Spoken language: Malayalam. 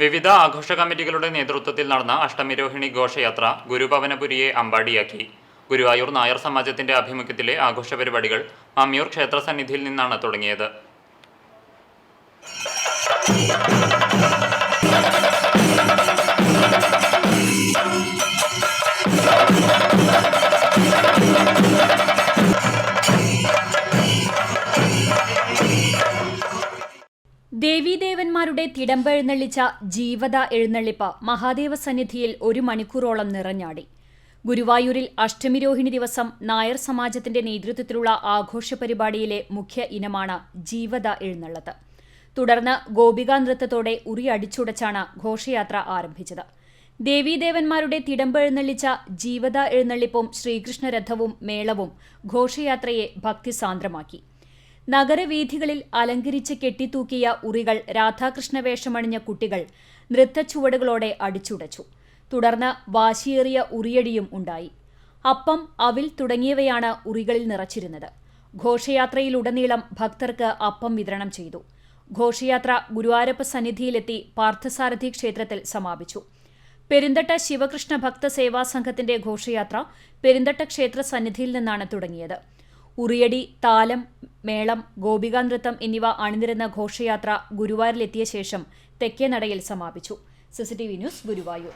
വിവിധ ആഘോഷ കമ്മിറ്റികളുടെ നേതൃത്വത്തിൽ നടന്ന അഷ്ടമിരോഹിണി ഘോഷയാത്ര ഗുരുഭവനപുരിയെ അമ്പാടിയാക്കി. ഗുരുവായൂർ നായർ സമാജത്തിന്റെ ആഭിമുഖ്യത്തിലെ ആഘോഷ പരിപാടികൾ മമ്മിയൂർ ക്ഷേത്ര സന്നിധിയിൽ നിന്നാണ് തുടങ്ങിയത്. ദേവീദേവന്മാരുടെ തിടമ്പെഴുന്നള്ളിച്ച ജീവത എഴുന്നള്ളിപ്പ് മഹാദേവ സന്നിധിയിൽ ഒരു മണിക്കൂറോളം നിറഞ്ഞാടി. ഗുരുവായൂരിൽ അഷ്ടമിരോഹിണി ദിവസം നായർ സമാജത്തിന്റെ നേതൃത്വത്തിലുള്ള ആഘോഷ പരിപാടിയിലെ മുഖ്യ ഇനമാണ് ജീവത എഴുന്നള്ളത്ത്. തുടർന്ന് ഗോപികാ നൃത്തത്തോടെ ഉറി അടിച്ചുടച്ചാണ് ഘോഷയാത്ര ആരംഭിച്ചത്. ദേവീദേവന്മാരുടെ തിടമ്പെഴുന്നള്ളിച്ച ജീവത എഴുന്നള്ളിപ്പും ശ്രീകൃഷ്ണരഥവും മേളവും ഘോഷയാത്രയെ ഭക്തിസാന്ദ്രമാക്കി. നഗരവീഥികളിൽ അലങ്കരിച്ച് കെട്ടിത്തൂക്കിയ ഉറികൾ രാധാകൃഷ്ണ വേഷമണിഞ്ഞ കുട്ടികൾ നൃത്തച്ചുവടുകളോടെ അടിച്ചുടച്ചു. തുടർന്ന് വാശിയേറിയ ഉറിയടിയും ഉണ്ടായി. അപ്പം അവിൽ തുടങ്ങിയവയാണ് ഉറികളിൽ നിറച്ചിരുന്നത്. ഘോഷയാത്രയിലുടനീളം ഭക്തർക്ക് അപ്പം വിതരണം ചെയ്തു. ഘോഷയാത്ര ഗുരുവാരപ്പ സന്നിധിയിലെത്തി പാർത്ഥസാരഥി ക്ഷേത്രത്തിൽ സമാപിച്ചു. പെരിന്തട്ട ശിവകൃഷ്ണ ഭക്ത സേവാ സംഘത്തിന്റെ ഘോഷയാത്ര പെരിന്തട്ട ക്ഷേത്ര സന്നിധിയിൽ നിന്നാണ് തുടങ്ങിയത്. ഉറിയടി താലം മേളം ഗോപികാനൃത്തം എന്നിവ അണിനിരുന്ന ഘോഷയാത്ര ഗുരുവായൂരിലെത്തിയ ശേഷം തെക്കേനടയിൽ സമാപിച്ചു. CCTV news Guruvayur.